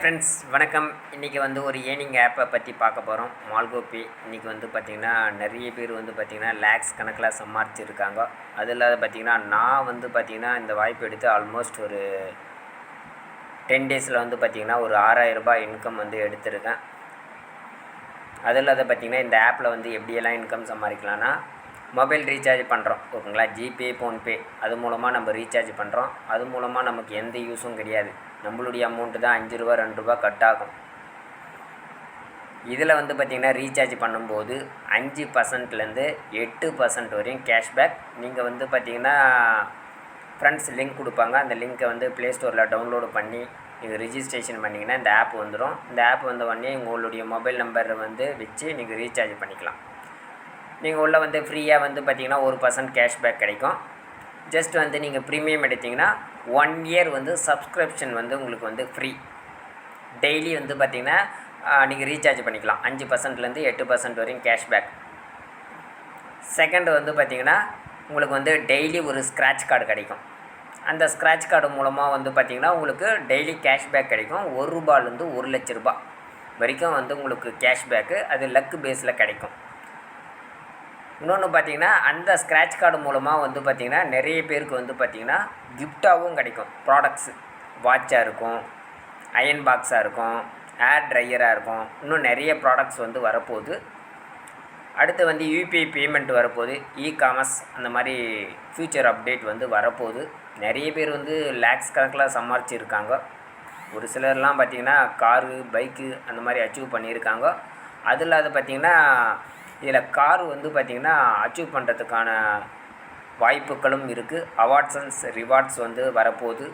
Friends வணக்கம். இன்றைக்கி வந்து ஒரு ஏர்னிங் ஆப்பை பற்றி பார்க்க போகிறோம் மால்கோபி இன்றைக்கி வந்து பார்த்திங்கன்னா நிறைய பேர் வந்து பார்த்திங்கன்னா லேக்ஸ் கணக்கில் சம்பாரிச்சிருக்காங்க. அது இல்லாத பார்த்திங்கன்னா நான் வந்து பார்த்திங்கன்னா இந்த வாய்ப்பு எடுத்து ஆல்மோஸ்ட் ஒரு டென் டேஸில் வந்து பார்த்திங்கன்னா ஒரு ஆறாயிரம் ரூபாய் இன்கம் வந்து எடுத்திருக்கேன். அது இல்லாத பார்த்திங்கன்னா இந்த ஆப்பில் வந்து எப்படியெல்லாம் இன்கம் சம்பாதிக்கலான்னா மொபைல் ரீசார்ஜ் பண்ணுறோம் ஓகேங்களா? ஜிபே ஃபோன்பே அது மூலமாக நம்ம ரீசார்ஜ் பண்ணுறோம் அது மூலமாக நமக்கு எந்த யூஸும் கிடையாது. நம்மளுடைய அமௌண்ட்டு தான் அஞ்சு ரூபா ரெண்டு ரூபா கட் ஆகும். இதில் வந்து பார்த்திங்கன்னா ரீசார்ஜ் பண்ணும்போது அஞ்சு பர்சன்ட்லேருந்து எட்டு பர்சன்ட் வரையும் கேஷ்பேக் நீங்கள் வந்து பார்த்திங்கன்னா ஃப்ரெண்ட்ஸ் லிங்க் கொடுப்பாங்க. அந்த லிங்க்கை வந்து ப்ளே ஸ்டோரில் டவுன்லோடு பண்ணி நீங்கள் ரிஜிஸ்ட்ரேஷன் பண்ணிங்கன்னா இந்த ஆப் வந்துடும் இந்த ஆப் வந்த உடனே உங்களுடைய மொபைல் நம்பரை வந்து வச்சு நீங்கள் ரீசார்ஜ் பண்ணிக்கலாம். நீங்கள் உள்ளே வந்து ஃப்ரீயாக வந்து பார்த்தீங்கன்னா ஒரு பர்சன்ட் கேஷ்பேக் கிடைக்கும். ஜஸ்ட் வந்து நீங்கள் ப்ரீமியம் எடுத்தீங்கன்னா ஒன் இயர் வந்து சப்ஸ்கிரிப்ஷன் வந்து உங்களுக்கு வந்து ஃப்ரீ டெய்லி வந்து பார்த்தீங்கன்னா நீங்கள் ரீசார்ஜ் பண்ணிக்கலாம். அஞ்சு பர்சன்ட்லேருந்து எட்டு பர்சன்ட் வரையும் கேஷ்பேக் செகண்ட் வந்து பார்த்தீங்கன்னா உங்களுக்கு வந்து டெய்லி ஒரு ஸ்க்ராட்ச் கார்டு கிடைக்கும். அந்த ஸ்க்ராட்ச் கார்டு மூலமாக வந்து பார்த்திங்கன்னா உங்களுக்கு டெய்லி கேஷ்பேக் கிடைக்கும். ஒரு ரூபாலேருந்து ஒரு லட்ச ரூபாய் வரைக்கும் வந்து உங்களுக்கு கேஷ்பேக்கு அது லக்கு பேஸில் கிடைக்கும். இன்னொன்று பார்த்தீங்கன்னா அந்த ஸ்க்ராட்ச் கார்டு மூலமாக வந்து பார்த்திங்கன்னா நிறைய பேருக்கு வந்து பார்த்திங்கன்னா கிஃப்டாகவும் கிடைக்கும். ப்ராடக்ட்ஸு வாட்சாக இருக்கும் அயன் பாக்ஸாக இருக்கும் ஏர் ட்ரையராக இருக்கும். இன்னும் நிறைய ப்ராடக்ட்ஸ் வந்து வரப்போகுது. அடுத்து வந்து யூபிஐ பேமெண்ட் வரப்போகுது. இ காமர்ஸ் அந்த மாதிரி ஃப்யூச்சர் அப்டேட் வந்து வரப்போகுது. நிறைய பேர் வந்து லேக்ஸ் கணக்கில் சம்பாரிச்சிருக்காங்க. ஒரு சிலர்லாம் பார்த்திங்கன்னா காரு பைக்கு அந்த மாதிரி அச்சீவ் பண்ணியிருக்காங்க. அது இல்லாத பார்த்திங்கன்னா இதில் கார் வந்து பார்த்திங்கன்னா அச்சீவ் பண்ணுறதுக்கான வாய்ப்புகளும் இருக்குது அவார்ட்ஸ் அண்ட் ரிவார்ட்ஸ் வந்து வரப்போகுது.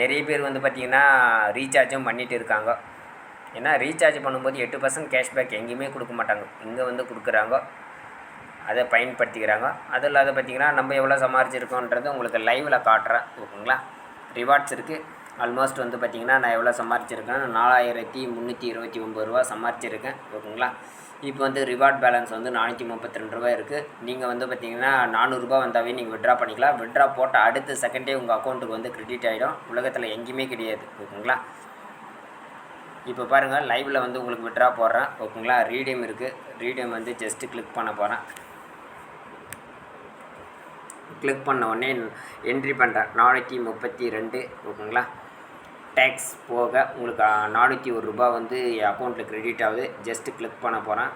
நிறைய பேர் வந்து பார்த்திங்கன்னா ரீசார்ஜும் பண்ணிகிட்டு இருக்காங்க. ஏன்னா ரீசார்ஜ் பண்ணும்போது எட்டு பர்சன்ட் கேஷ்பேக் எங்கேயுமே கொடுக்க மாட்டாங்க. இங்கே வந்து கொடுக்குறாங்க. அதை பயன்படுத்திக்கிறாங்க. அது இல்லாத பார்த்திங்கன்னா நம்ம எவ்வளோ சமாளிச்சிருக்கோன்றது உங்களுக்கு லைவில் காட்டுறேன். ஓகேங்களா? ரிவார்ட்ஸ் இருக்குது ஆல்மோஸ்ட் வந்து பார்த்திங்கன்னா நான் எவ்வளோ சம்பாரிச்சிருக்கேன்? நாலாயிரத்தி முந்நூற்றி இருபத்தி ஒம்பது ரூபா சம்பாரிச்சிருக்கேன் ஓகேங்களா? இப்போ வந்து ரிவார்ட் பேலன்ஸ் வந்து நானூற்றி முப்பத்தி ரெண்டு ரூபா இருக்குது நீங்கள் வந்து பார்த்திங்கன்னா நானூறுரூபா வந்தாவே நீங்கள் விட்ரா பண்ணிக்கலாம். விட்ரா போட்ட அடுத்த செகண்டே உங்கள் அக்கௌண்ட்டுக்கு வந்து கிரெடிட் ஆகிடும் உலகத்தில் எங்கேயுமே கிடையாது ஓகேங்களா? இப்போ பாருங்கள் லைவில் வந்து உங்களுக்கு விட்ரா போடுறேன் ஓகேங்களா? ரீடியம் இருக்குது ரீடியம் வந்து ஜஸ்ட்டு கிளிக் பண்ண போகிறேன் கிளிக் பண்ண உடனே என்ட்ரி பண்ணுறேன் நானூற்றி முப்பத்தி ரெண்டு ஓகேங்களா? டேக்ஸ் போக உங்களுக்கு நானூற்றி ஒரு ரூபா வந்து என் அக்கௌண்ட்டில் க்ரெடிட் ஆகுது. ஜஸ்ட்டு கிளிக் பண்ண போகிறேன்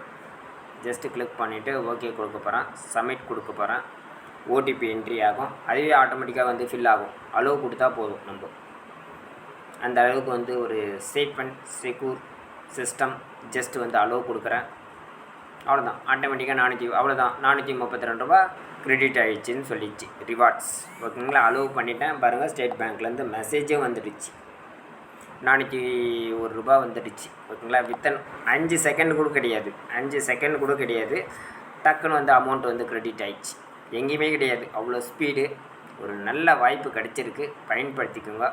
ஜஸ்ட்டு கிளிக் பண்ணிவிட்டு ஓகே கொடுக்க போகிறேன் சப்மிட் கொடுக்க போகிறேன் ஓடிபி என்ட்ரி ஆகும். அதுவே ஆட்டோமேட்டிக்காக வந்து ஃபில் ஆகும். அளவு கொடுத்தா போதும் நம்ம. அந்த அளவுக்கு வந்து ஒரு safe and secure system just வந்து அளவு கொடுக்குறேன். அவ்வளோதான் ஆட்டோமேட்டிக்காக நானூற்றி அவ்வளோதான் நானூற்றி முப்பத்தி ரெண்டு ரூபா கிரெடிட் ஆகிடுச்சின்னு சொல்லிடுச்சு ரிவார்ட்ஸ் ஓகேங்களா? அலோவ் பண்ணிட்டேன். பாருங்கள் ஸ்டேட் பேங்க்லேருந்து மெசேஜே வந்துடுச்சு. நானூற்றி ஒரு ரூபா வந்துடுச்சு. ஓகேங்களா? வித்தன் அஞ்சு செகண்ட் கூட கிடையாது. அஞ்சு செகண்ட் கூட கிடையாது. டக்குன்னு வந்து அமௌண்ட் வந்து க்ரெடிட் ஆகிடுச்சு எங்கேயுமே கிடையாது. அவ்வளோ ஸ்பீடு ஒரு நல்ல வாய்ப்பு கிடச்சிருக்கு. பயன்படுத்திக்கோங்க.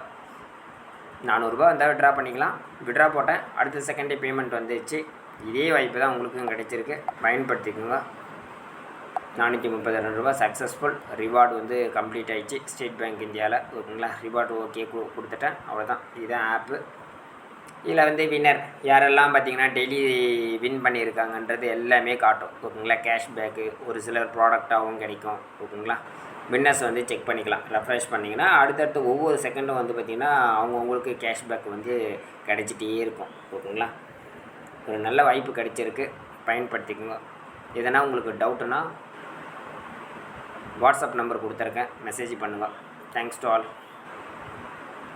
நானூறுரூபா வந்தால் விட்ரா பண்ணிக்கலாம். விட்ரா போட்டேன். அடுத்த செகண்டே பேமெண்ட் வந்துடுச்சு. இதே வாய்ப்பு தான் உங்களுக்கும் கிடச்சிருக்கு. பயன்படுத்திக்கோங்க. நானூற்றி முப்பதாயிரம் ரெண்டு ரூபா சக்ஸஸ்ஃபுல் ரிவார்டு வந்து கம்ப்ளீட் ஆகிடுச்சு ஸ்டேட் பேங்க் இந்தியாவில் ஓகேங்களா? ரிவார்டு ஓகே கொடுத்துட்டேன். அவ்வளோதான் இதுதான் ஆப்பு இதில் வந்து வின்னர் யாரெல்லாம் பார்த்தீங்கன்னா டெய்லி வின் பண்ணியிருக்காங்கன்றது எல்லாமே காட்டும். ஓகேங்களா? கேஷ்பேக்கு ஒரு சிலர் ப்ராடக்டாகவும் கிடைக்கும். ஓகேங்களா? வின்னர்ஸ் வந்து செக் பண்ணிக்கலாம். ரெஃப்ரெஷ் பண்ணிங்கன்னா அடுத்தடுத்து ஒவ்வொரு செகண்டும் வந்து பார்த்திங்கன்னா அவங்கவுங்களுக்கு கேஷ்பேக் வந்து கிடைச்சிட்டே இருக்கும். ஓகேங்களா? ஒரு நல்ல வாய்ப்பு கிடைச்சிருக்கு. பயன்படுத்திக்கோங்க. எதனா உங்களுக்கு டவுட்டுன்னா வாட்ஸ்அப் நம்பர் கொடுத்துருக்கேன். மெசேஜ் பண்ணுங்கள் தேங்க்ஸ் டு ஆல்